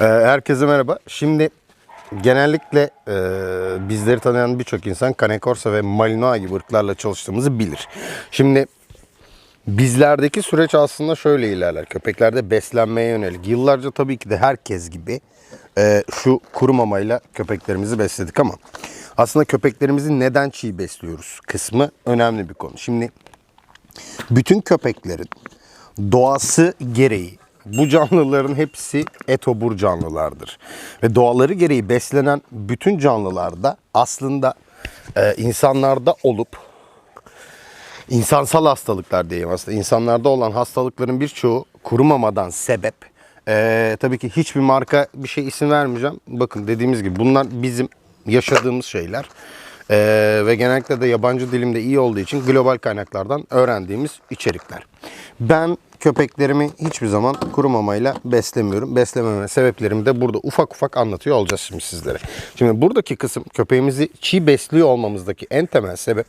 Ee, Herkese merhaba. Şimdi genellikle e, bizleri tanıyan birçok insan Cane Corso ve Malinois gibi ırklarla çalıştığımızı bilir. Şimdi bizlerdeki süreç aslında şöyle ilerler. Köpeklerde beslenmeye yönelik. Yıllarca tabii ki de herkes gibi e, şu kuru mamayla köpeklerimizi besledik ama aslında köpeklerimizi neden çiğ besliyoruz kısmı önemli bir konu. Şimdi bütün köpeklerin doğası gereği bu canlıların hepsi etobur canlılardır. Ve doğaları gereği beslenen bütün canlılarda aslında e, insanlarda olup insansal hastalıklar diyeyim aslında. İnsanlarda olan hastalıkların birçoğu kurumamadan sebep. E, tabii ki hiçbir marka bir şey isim vermeyeceğim. Bakın dediğimiz gibi bunlar bizim yaşadığımız şeyler. E, ve genellikle de yabancı dilimde iyi olduğu için global kaynaklardan öğrendiğimiz içerikler. Ben köpeklerimi hiçbir zaman kuru mamayla beslemiyorum. Beslememe sebeplerimi de burada ufak ufak anlatıyor olacağız şimdi sizlere. Şimdi buradaki kısım köpeğimizi çiğ besliyor olmamızdaki en temel sebep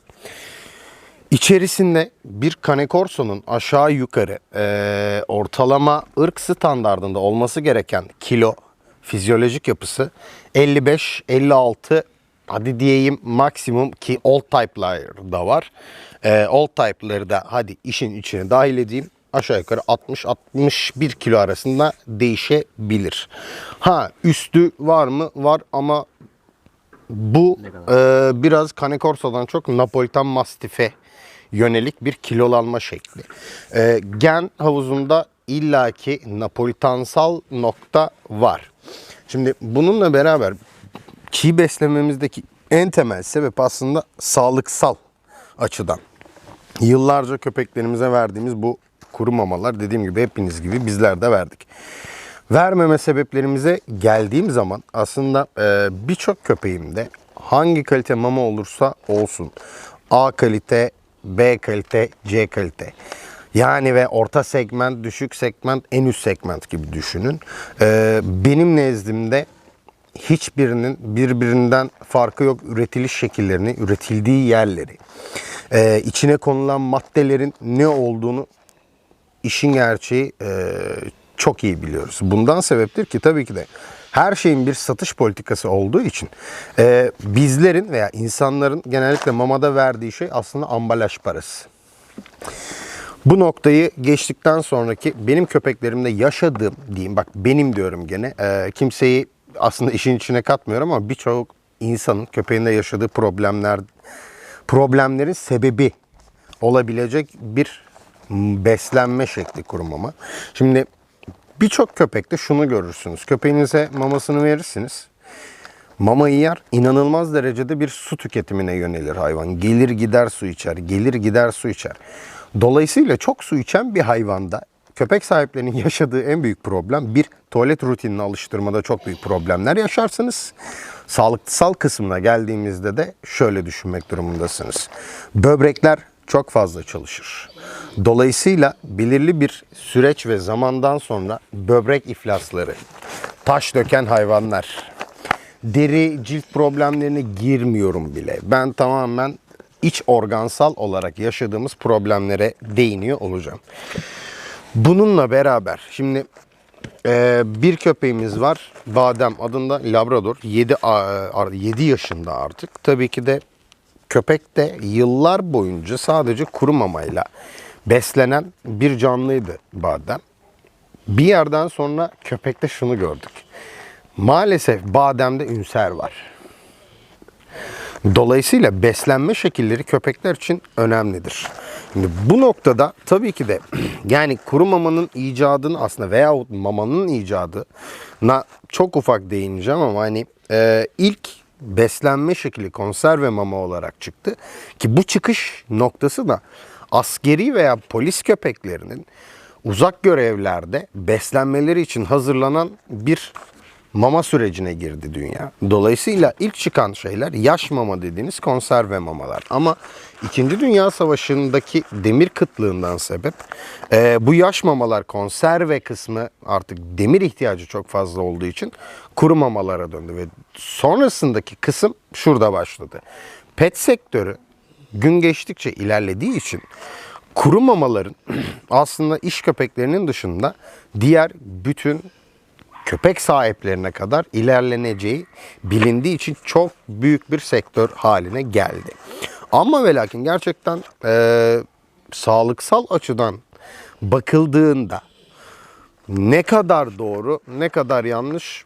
İçerisinde bir Cane Corso'nun aşağı yukarı eee, ortalama ırk standardında olması gereken kilo fizyolojik yapısı 55-56 hadi diyeyim maksimum ki old type'lar da var. Eee old type'ları da hadi işin içine dahil edeyim aşağı yukarı 60-61 kilo arasında değişebilir. Ha üstü var mı? Var ama bu e, biraz Cane çok Napolitan Mastiff'e yönelik bir kilolanma şekli. E, gen havuzunda illaki Napolitansal nokta var. Şimdi bununla beraber çiğ beslememizdeki en temel sebep aslında sağlıksal açıdan. Yıllarca köpeklerimize verdiğimiz bu kuru mamalar dediğim gibi hepiniz gibi bizler de verdik. Vermeme sebeplerimize geldiğim zaman aslında e, birçok köpeğimde hangi kalite mama olursa olsun A kalite, B kalite, C kalite. Yani ve orta segment, düşük segment, en üst segment gibi düşünün. E, benim nezdimde hiçbirinin birbirinden farkı yok üretiliş şekillerini, üretildiği yerleri, e, içine konulan maddelerin ne olduğunu işin gerçeği e, çok iyi biliyoruz. Bundan sebeptir ki tabii ki de her şeyin bir satış politikası olduğu için e, bizlerin veya insanların genellikle mamada verdiği şey aslında ambalaj parası. Bu noktayı geçtikten sonraki benim köpeklerimde yaşadığım diyeyim bak benim diyorum gene e, kimseyi aslında işin içine katmıyorum ama birçok insanın köpeğinde yaşadığı problemler problemlerin sebebi olabilecek bir beslenme şekli kurumama. Şimdi birçok köpekte şunu görürsünüz. Köpeğinize mamasını verirsiniz. Mamayı yer, inanılmaz derecede bir su tüketimine yönelir hayvan. Gelir gider su içer, gelir gider su içer. Dolayısıyla çok su içen bir hayvanda köpek sahiplerinin yaşadığı en büyük problem bir tuvalet rutinine alıştırmada çok büyük problemler yaşarsınız. Sağlıksal kısmına geldiğimizde de şöyle düşünmek durumundasınız. Böbrekler çok fazla çalışır. Dolayısıyla belirli bir süreç ve zamandan sonra böbrek iflasları, taş döken hayvanlar, deri cilt problemlerine girmiyorum bile. Ben tamamen iç organsal olarak yaşadığımız problemlere değiniyor olacağım. Bununla beraber şimdi e, bir köpeğimiz var. Badem adında Labrador. 7 7 yaşında artık. Tabii ki de köpek de yıllar boyunca sadece kuru mamayla beslenen bir canlıydı Badem. Bir yerden sonra köpekte şunu gördük. Maalesef bademde ünser var. Dolayısıyla beslenme şekilleri köpekler için önemlidir. Şimdi bu noktada tabii ki de yani kuru mamanın icadını aslında veyahut mamanın icadına çok ufak değineceğim ama hani e, ilk beslenme şekli konserve mama olarak çıktı. Ki bu çıkış noktası da askeri veya polis köpeklerinin uzak görevlerde beslenmeleri için hazırlanan bir mama sürecine girdi dünya. Dolayısıyla ilk çıkan şeyler yaş mama dediğiniz konserve mamalar. Ama 2. Dünya Savaşı'ndaki demir kıtlığından sebep e, bu yaş mamalar konserve kısmı artık demir ihtiyacı çok fazla olduğu için kuru mamalara döndü. Ve sonrasındaki kısım şurada başladı. Pet sektörü gün geçtikçe ilerlediği için kuru mamaların aslında iş köpeklerinin dışında diğer bütün köpek sahiplerine kadar ilerleneceği bilindiği için çok büyük bir sektör haline geldi. Ama ve lakin gerçekten eee, sağlıksal açıdan bakıldığında ne kadar doğru ne kadar yanlış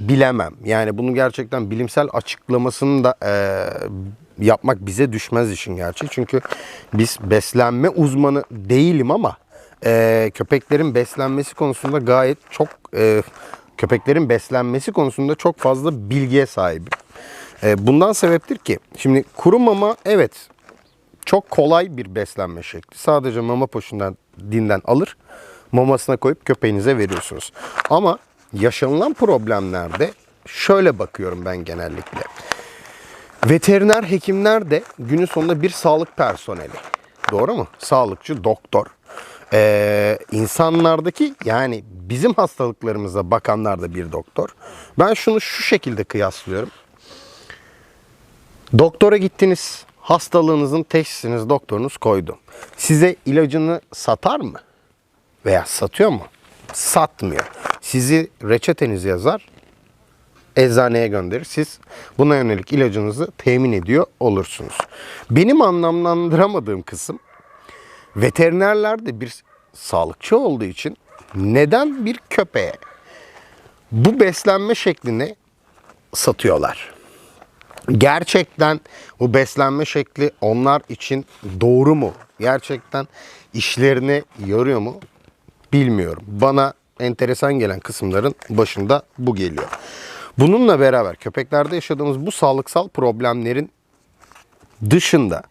bilemem. Yani bunu gerçekten bilimsel açıklamasını da eee, yapmak bize düşmez işin gerçeği. Çünkü biz beslenme uzmanı değilim ama eee, köpeklerin beslenmesi konusunda gayet çok eee, köpeklerin beslenmesi konusunda çok fazla bilgiye sahibim. Eee, bundan sebeptir ki şimdi kuru mama evet çok kolay bir beslenme şekli. Sadece mama poşundan dinden alır, mamasına koyup köpeğinize veriyorsunuz. Ama yaşanılan problemlerde şöyle bakıyorum ben genellikle. Veteriner hekimler de günün sonunda bir sağlık personeli. Doğru mu? Sağlıkçı, doktor. Ee, insanlardaki yani bizim hastalıklarımıza bakanlar da bir doktor. Ben şunu şu şekilde kıyaslıyorum. Doktora gittiniz. Hastalığınızın teşhisiniz doktorunuz koydu. Size ilacını satar mı? Veya satıyor mu? Satmıyor. Sizi reçetenizi yazar, eczaneye gönderir. Siz buna yönelik ilacınızı temin ediyor olursunuz. Benim anlamlandıramadığım kısım veterinerler de bir sağlıkçı olduğu için neden bir köpeğe bu beslenme şeklini satıyorlar? Gerçekten bu beslenme şekli onlar için doğru mu? Gerçekten işlerini yoruyor mu? Bilmiyorum. Bana enteresan gelen kısımların başında bu geliyor. Bununla beraber köpeklerde yaşadığımız bu sağlıksal problemlerin dışında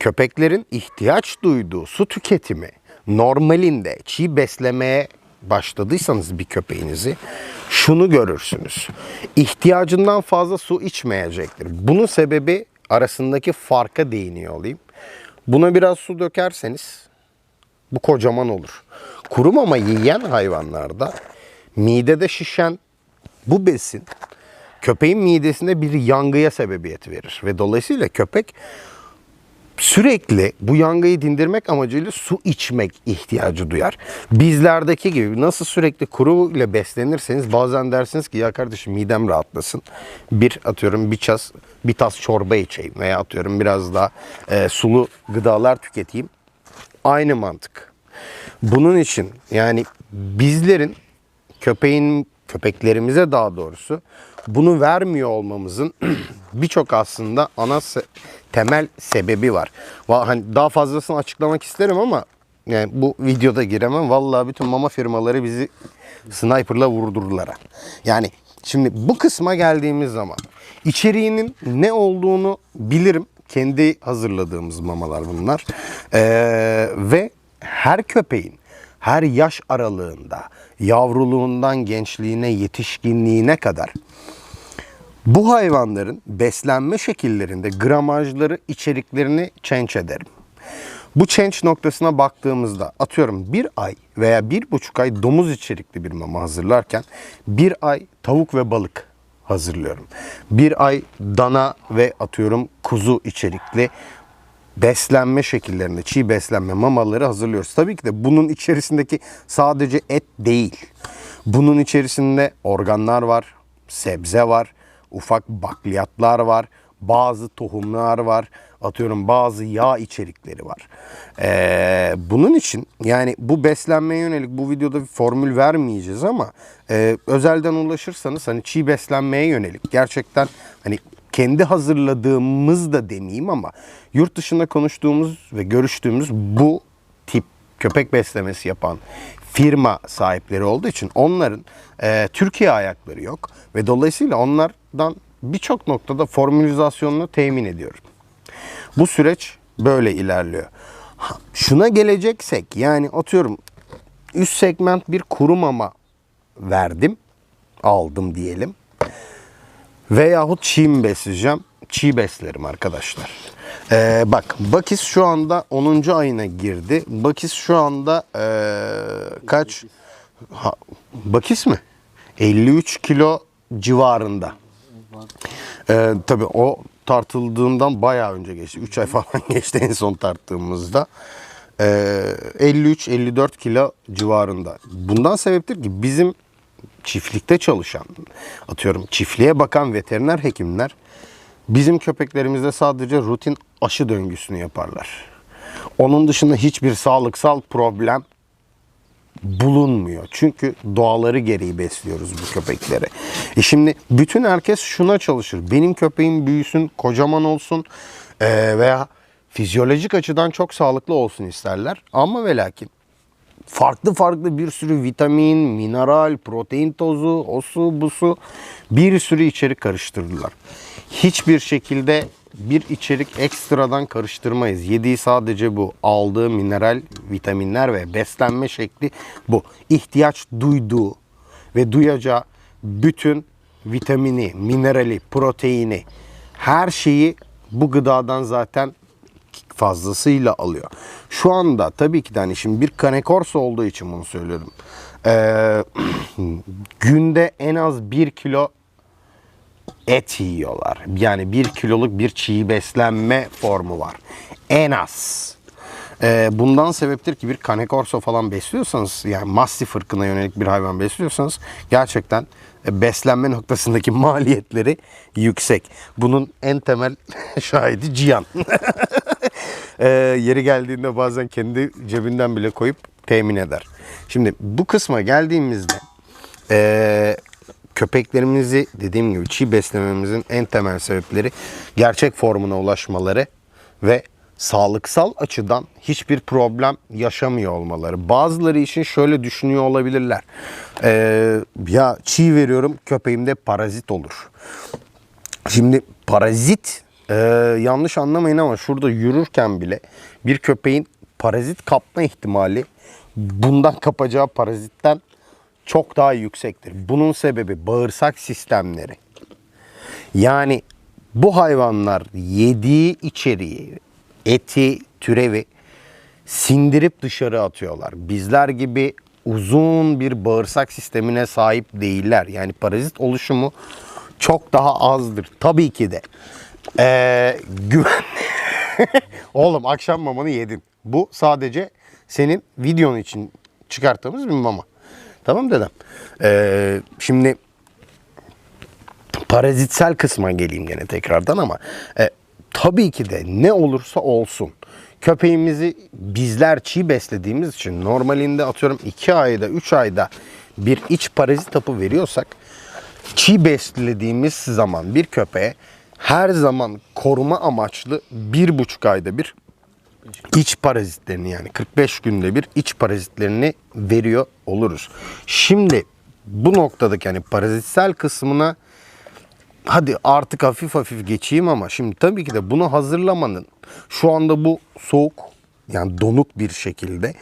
köpeklerin ihtiyaç duyduğu su tüketimi normalinde çiğ beslemeye başladıysanız bir köpeğinizi şunu görürsünüz. İhtiyacından fazla su içmeyecektir. Bunun sebebi arasındaki farka değiniyor olayım. Buna biraz su dökerseniz bu kocaman olur. Kuru mama yiyen hayvanlarda midede şişen bu besin köpeğin midesinde bir yangıya sebebiyet verir ve dolayısıyla köpek sürekli bu yangıyı dindirmek amacıyla su içmek ihtiyacı duyar. Bizlerdeki gibi nasıl sürekli kuru ile beslenirseniz bazen dersiniz ki ya kardeşim midem rahatlasın. Bir atıyorum bir tas, bir tas çorba içeyim veya atıyorum biraz daha e, sulu gıdalar tüketeyim. Aynı mantık. Bunun için yani bizlerin köpeğin köpeklerimize daha doğrusu bunu vermiyor olmamızın birçok aslında ana se- temel sebebi var. Va- Hani daha fazlasını açıklamak isterim ama yani bu videoda giremem. Vallahi bütün mama firmaları bizi sniperla vurdurdular. Yani şimdi bu kısma geldiğimiz zaman içeriğinin ne olduğunu bilirim. Kendi hazırladığımız mamalar bunlar. Ee, ve her köpeğin her yaş aralığında yavruluğundan gençliğine, yetişkinliğine kadar bu hayvanların beslenme şekillerinde gramajları, içeriklerini change ederim. Bu change noktasına baktığımızda atıyorum bir ay veya bir buçuk ay domuz içerikli bir mama hazırlarken bir ay tavuk ve balık hazırlıyorum. Bir ay dana ve atıyorum kuzu içerikli beslenme şekillerinde çiğ beslenme mamaları hazırlıyoruz. Tabii ki de bunun içerisindeki sadece et değil. Bunun içerisinde organlar var, sebze var, ufak bakliyatlar var, bazı tohumlar var, atıyorum bazı yağ içerikleri var. Ee, bunun için yani bu beslenmeye yönelik bu videoda bir formül vermeyeceğiz ama e, özelden ulaşırsanız hani çiğ beslenmeye yönelik gerçekten hani kendi hazırladığımız da demeyeyim ama yurt dışında konuştuğumuz ve görüştüğümüz bu tip köpek beslemesi yapan firma sahipleri olduğu için onların e, Türkiye ayakları yok ve dolayısıyla onlardan birçok noktada formülizasyonunu temin ediyorum. Bu süreç böyle ilerliyor. Ha, Şuna geleceksek yani atıyorum üst segment bir kuru mama verdim, aldım diyelim. Veyahut çiğ mi besleyeceğim? Çiğ beslerim arkadaşlar. Ee, bak Bakis şu anda 10. ayına girdi. Bakis şu anda ee, kaç? Ha, Bakis mi? 53 kilo civarında. Ee, tabii o tartıldığından bayağı önce geçti. 3 ay falan geçti en son tarttığımızda. Ee, 53-54 kilo civarında. Bundan sebeptir ki bizim çiftlikte çalışan, atıyorum çiftliğe bakan veteriner hekimler bizim köpeklerimizde sadece rutin aşı döngüsünü yaparlar. Onun dışında hiçbir sağlıksal problem bulunmuyor. Çünkü doğaları gereği besliyoruz bu köpekleri. E şimdi bütün herkes şuna çalışır. Benim köpeğim büyüsün, kocaman olsun eee, veya fizyolojik açıdan çok sağlıklı olsun isterler. Ama ve lakin farklı farklı bir sürü vitamin, mineral, protein tozu, osu, busu bir sürü içerik karıştırırlar. Hiçbir şekilde bir içerik ekstradan karıştırmayız. Yediği sadece bu. Aldığı mineral, vitaminler ve beslenme şekli bu. İhtiyaç duyduğu ve duyacağı bütün vitamini, minerali, proteini, her şeyi bu gıdadan zaten fazlasıyla alıyor. Şu anda tabii ki de hani şimdi bir kanekorsa olduğu için bunu söylüyorum. Ee, günde en az bir kilo et yiyorlar. Yani bir kiloluk bir çiğ beslenme formu var. En az. Ee, bundan sebeptir ki bir kanekorso falan besliyorsanız yani mastif ırkına yönelik bir hayvan besliyorsanız gerçekten e, beslenme noktasındaki maliyetleri yüksek. Bunun en temel şahidi Cihan. Ee, yeri geldiğinde bazen kendi cebinden bile koyup temin eder. Şimdi bu kısma geldiğimizde ee, köpeklerimizi dediğim gibi çiğ beslememizin en temel sebepleri gerçek formuna ulaşmaları ve sağlıksal açıdan hiçbir problem yaşamıyor olmaları. Bazıları için şöyle düşünüyor olabilirler. Ee, ya çiğ veriyorum köpeğimde parazit olur. Şimdi parazit e, yanlış anlamayın ama şurada yürürken bile bir köpeğin parazit kapma ihtimali bundan kapacağı parazitten çok daha yüksektir. Bunun sebebi bağırsak sistemleri. Yani bu hayvanlar yediği içeriği, eti, türevi sindirip dışarı atıyorlar. Bizler gibi uzun bir bağırsak sistemine sahip değiller. Yani parazit oluşumu çok daha azdır. Tabii ki de. Ee, güven... Oğlum akşam mamanı yedin. Bu sadece senin videon için çıkarttığımız bir mama. Tamam dedem. Ee, şimdi parazitsel kısma geleyim gene tekrardan ama e, tabii ki de ne olursa olsun köpeğimizi bizler çiğ beslediğimiz için normalinde atıyorum 2 ayda 3 ayda bir iç parazit hapı veriyorsak çiğ beslediğimiz zaman bir köpeğe her zaman koruma amaçlı bir buçuk ayda bir iç parazitlerini yani 45 günde bir iç parazitlerini veriyor oluruz. Şimdi bu noktadaki yani parazitsel kısmına hadi artık hafif hafif geçeyim ama şimdi tabii ki de bunu hazırlamanın şu anda bu soğuk yani donuk bir şekilde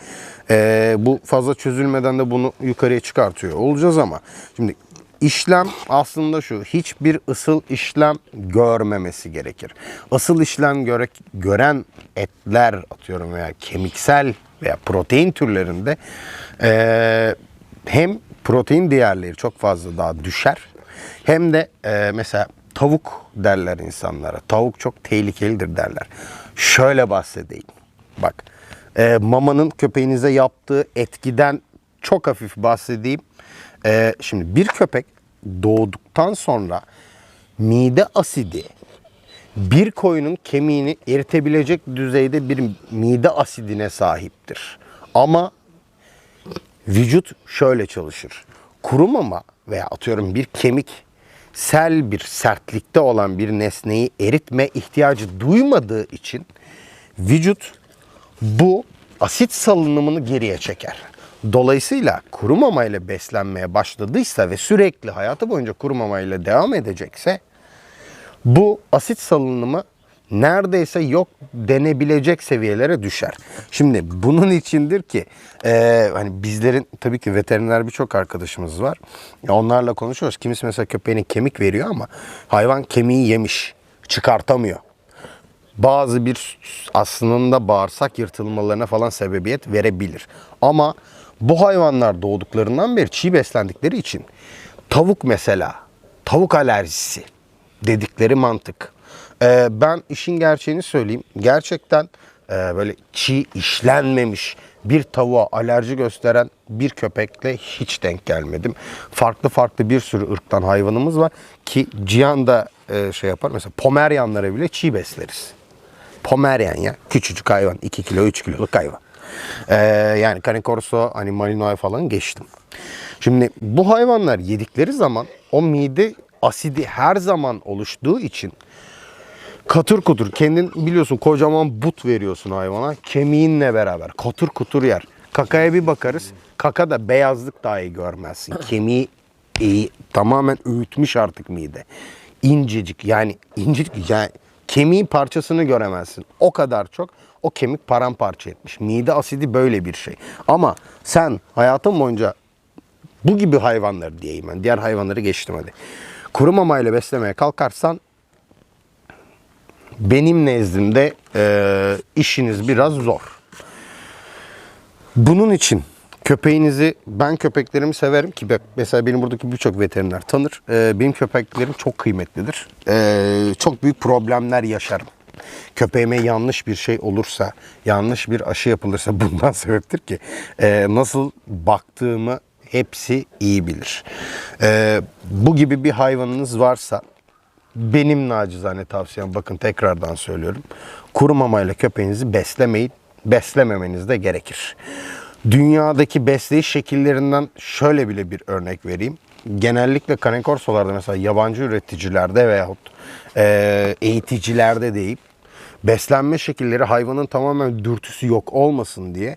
eee, bu fazla çözülmeden de bunu yukarıya çıkartıyor olacağız ama şimdi işlem aslında şu hiçbir ısıl işlem görmemesi gerekir. Isıl işlem göre, gören etler atıyorum veya kemiksel veya protein türlerinde eee, hem protein değerleri çok fazla daha düşer hem de e, mesela tavuk derler insanlara. Tavuk çok tehlikelidir derler. Şöyle bahsedeyim. Bak e, mamanın köpeğinize yaptığı etkiden çok hafif bahsedeyim. E, şimdi bir köpek doğduktan sonra mide asidi bir koyunun kemiğini eritebilecek düzeyde bir mide asidine sahiptir. Ama vücut şöyle çalışır. Kuru mama veya atıyorum bir kemik sel bir sertlikte olan bir nesneyi eritme ihtiyacı duymadığı için vücut bu asit salınımını geriye çeker. Dolayısıyla kuru mamayla beslenmeye başladıysa ve sürekli hayatı boyunca kuru mamayla devam edecekse bu asit salınımı neredeyse yok denebilecek seviyelere düşer. Şimdi bunun içindir ki e, hani bizlerin tabii ki veteriner birçok arkadaşımız var. Ya onlarla konuşuyoruz. Kimisi mesela köpeğine kemik veriyor ama hayvan kemiği yemiş, çıkartamıyor. Bazı bir aslında bağırsak yırtılmalarına falan sebebiyet verebilir. Ama bu hayvanlar doğduklarından beri çiğ beslendikleri için tavuk mesela, tavuk alerjisi dedikleri mantık. Ee, ben işin gerçeğini söyleyeyim. Gerçekten e, böyle çiğ işlenmemiş bir tavuğa alerji gösteren bir köpekle hiç denk gelmedim. Farklı farklı bir sürü ırktan hayvanımız var ki Cihan da e, şey yapar. Mesela Pomeryanlara bile çiğ besleriz. Pomeryan ya. Küçücük hayvan. 2 kilo 3 kiloluk hayvan. Ee, yani Cane Corso, hani Malinois falan geçtim. Şimdi bu hayvanlar yedikleri zaman o mide asidi her zaman oluştuğu için katır kutur kendin biliyorsun kocaman but veriyorsun hayvana kemiğinle beraber katır kutur yer. Kakaya bir bakarız. Kaka da beyazlık dahi görmezsin. Kemiği iyi, tamamen öğütmüş artık mide. İncecik yani incecik yani kemiğin parçasını göremezsin. O kadar çok o kemik paramparça etmiş. Mide asidi böyle bir şey. Ama sen hayatın boyunca bu gibi hayvanları diyeyim ben. Diğer hayvanları geçtim hadi. Kuru mamayla beslemeye kalkarsan benim nezdimde e, işiniz biraz zor. Bunun için köpeğinizi ben köpeklerimi severim ki mesela benim buradaki birçok veteriner tanır. E, benim köpeklerim çok kıymetlidir. E, çok büyük problemler yaşarım. Köpeğime yanlış bir şey olursa, yanlış bir aşı yapılırsa bundan sebeptir ki e, nasıl baktığımı hepsi iyi bilir. E, bu gibi bir hayvanınız varsa benim nacizane tavsiyem bakın tekrardan söylüyorum. Kuru mamayla köpeğinizi beslemeyin. Beslememeniz de gerekir. Dünyadaki besleyiş şekillerinden şöyle bile bir örnek vereyim. Genellikle Cane Corso'larda mesela yabancı üreticilerde veyahut e, eğiticilerde deyip beslenme şekilleri hayvanın tamamen dürtüsü yok olmasın diye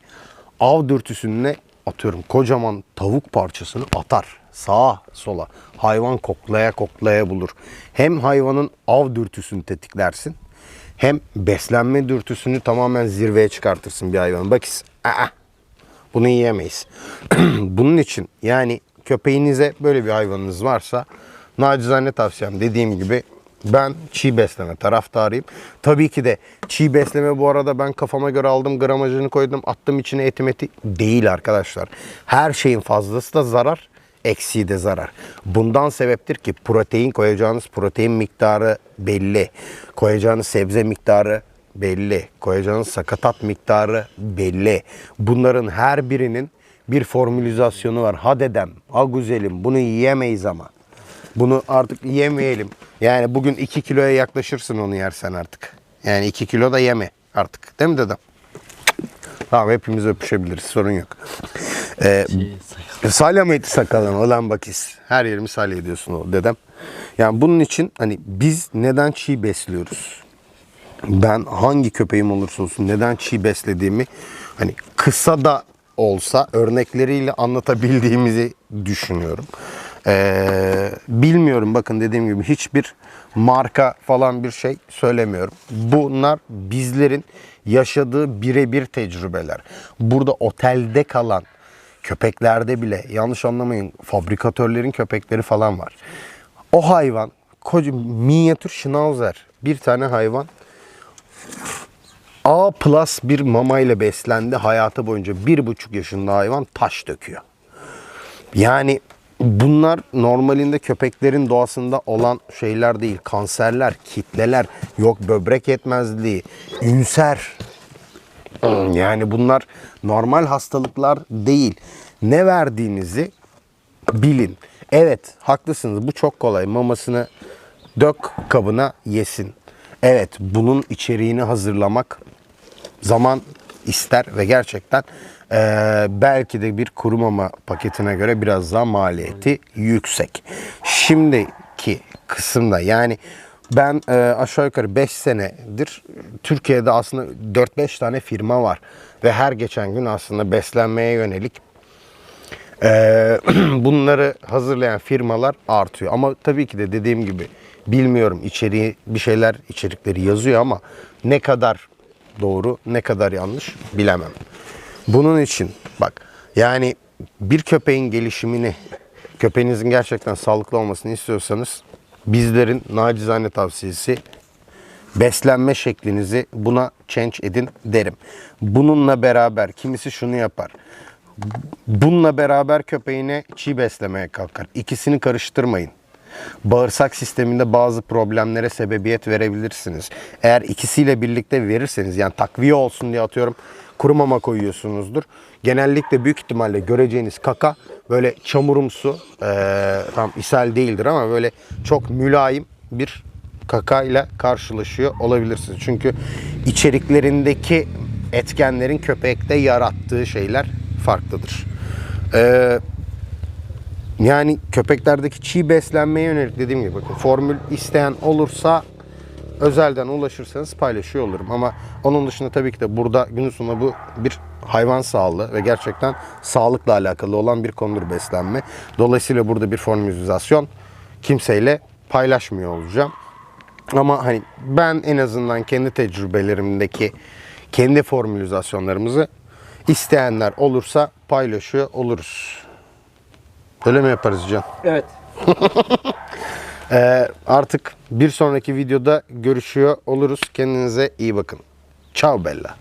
av dürtüsüne atıyorum kocaman tavuk parçasını atar sağa sola. Hayvan koklaya koklaya bulur. Hem hayvanın av dürtüsünü tetiklersin hem beslenme dürtüsünü tamamen zirveye çıkartırsın bir hayvan. Bak bunu yiyemeyiz. Bunun için yani köpeğinize böyle bir hayvanınız varsa nacizane tavsiyem dediğim gibi ben çiğ besleme taraftarıyım. Tabii ki de çiğ besleme bu arada ben kafama göre aldım gramajını koydum attım içine etim eti değil arkadaşlar. Her şeyin fazlası da zarar eksiği de zarar. Bundan sebeptir ki protein koyacağınız protein miktarı belli. Koyacağınız sebze miktarı belli. Koyacağınız sakatat miktarı belli. Bunların her birinin bir formülizasyonu var. Ha dedem, ha güzelim bunu yiyemeyiz ama. Bunu artık yemeyelim. Yani bugün 2 kiloya yaklaşırsın onu yersen artık. Yani 2 kilo da yeme artık. Değil mi dedem? Tamam hepimiz öpüşebiliriz sorun yok. Ee, salya mıydı sakalın olan bakis. Her yerimi salya ediyorsun o dedem. Yani bunun için hani biz neden çiğ besliyoruz? Ben hangi köpeğim olursa olsun neden çiğ beslediğimi hani kısa da olsa örnekleriyle anlatabildiğimizi düşünüyorum. Ee, bilmiyorum bakın dediğim gibi hiçbir marka falan bir şey söylemiyorum. Bunlar bizlerin yaşadığı birebir tecrübeler. Burada otelde kalan köpeklerde bile yanlış anlamayın fabrikatörlerin köpekleri falan var. O hayvan koca minyatür schnauzer bir tane hayvan A plus bir mamayla beslendi hayatı boyunca bir buçuk yaşında hayvan taş döküyor. Yani bunlar normalinde köpeklerin doğasında olan şeyler değil. Kanserler, kitleler, yok böbrek yetmezliği, ünser. Yani bunlar normal hastalıklar değil. Ne verdiğinizi bilin. Evet haklısınız bu çok kolay. Mamasını dök kabına yesin. Evet bunun içeriğini hazırlamak zaman ister ve gerçekten eee, belki de bir kuru mama paketine göre biraz daha maliyeti yüksek. Şimdiki kısımda yani ben eee, aşağı yukarı 5 senedir Türkiye'de aslında 4-5 tane firma var ve her geçen gün aslında beslenmeye yönelik ee, bunları hazırlayan firmalar artıyor. Ama tabii ki de dediğim gibi bilmiyorum içeriği bir şeyler içerikleri yazıyor ama ne kadar doğru ne kadar yanlış bilemem. Bunun için bak yani bir köpeğin gelişimini köpeğinizin gerçekten sağlıklı olmasını istiyorsanız bizlerin nacizane tavsiyesi beslenme şeklinizi buna change edin derim. Bununla beraber kimisi şunu yapar. Bununla beraber köpeğine çiğ beslemeye kalkar. İkisini karıştırmayın. Bağırsak sisteminde bazı problemlere sebebiyet verebilirsiniz. Eğer ikisiyle birlikte verirseniz yani takviye olsun diye atıyorum kuru mama koyuyorsunuzdur. Genellikle büyük ihtimalle göreceğiniz kaka böyle çamurumsu, eee tam ishal değildir ama böyle çok mülayim bir kaka ile karşılaşıyor olabilirsiniz. Çünkü içeriklerindeki etkenlerin köpekte yarattığı şeyler farklıdır. Eee yani köpeklerdeki çiğ beslenmeye yönelik dediğim gibi bakın formül isteyen olursa özelden ulaşırsanız paylaşıyor olurum. Ama onun dışında tabii ki de burada günün sonunda bu bir hayvan sağlığı ve gerçekten sağlıkla alakalı olan bir konudur beslenme. Dolayısıyla burada bir formülizasyon kimseyle paylaşmıyor olacağım. Ama hani ben en azından kendi tecrübelerimdeki kendi formülizasyonlarımızı isteyenler olursa paylaşıyor oluruz. Öyle mi yaparız Can? Evet. Ee, artık bir sonraki videoda görüşüyor oluruz. Kendinize iyi bakın. Ciao Bella.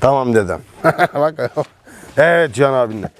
Tamam dedem. Bak. evet Can abinle.